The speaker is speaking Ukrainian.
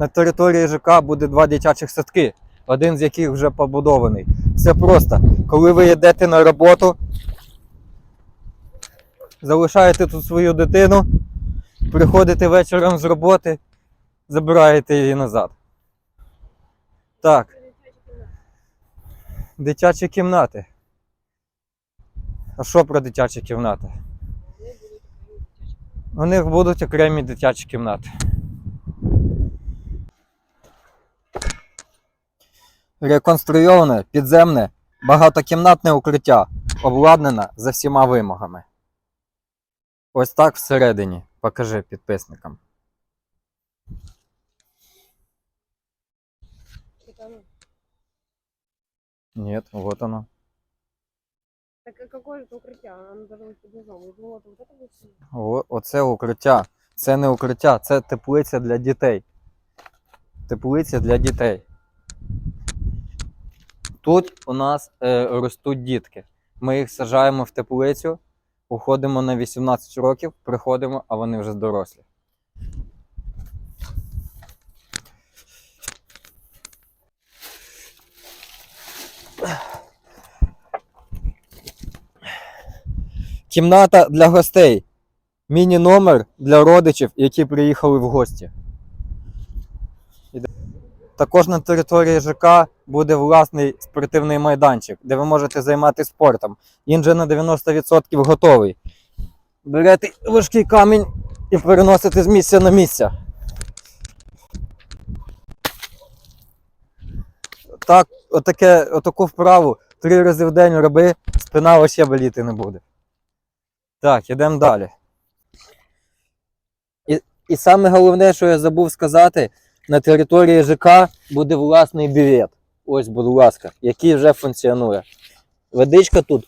на території ЖК буде два дитячих садки, один з яких вже побудований. Все просто. Коли ви йдете на роботу, залишаєте тут свою дитину, приходите вечором з роботи, забираєте її назад. Так. Дитячі кімнати. А що про дитячі кімнати? У них будуть окремі дитячі кімнати. Реконструйоване підземне багатокімнатне укриття, обладнане за всіма вимогами. Ось так всередині. Покажи підписникам. Это оно. Ні, вот оно. Так а какое же это укрытие? Оно должно быть под низом. Я думала, это вот это будет сильно. О, оце укриття. Це не укриття, це теплиця для дітей. Теплиця для дітей. Тут у нас е, ростуть дітки. Ми їх саджаємо в теплицю, уходимо на 18 років, приходимо, а вони вже дорослі. Кімната для гостей. Міні-номер для родичів, які приїхали в гості. Також на території ЖК буде власний спортивний майданчик, де ви можете займатися спортом. Він вже на 90% готовий. Берете важкий камінь і переносите з місця на місце. Так, отаке, отаку вправу три рази в день роби, спина вообще боліти не буде. Так, ідемо далі. І, і саме головне, що я забув сказати, на території ЖК буде власний бювет. Ось, будь ласка, який вже функціонує. Водичка тут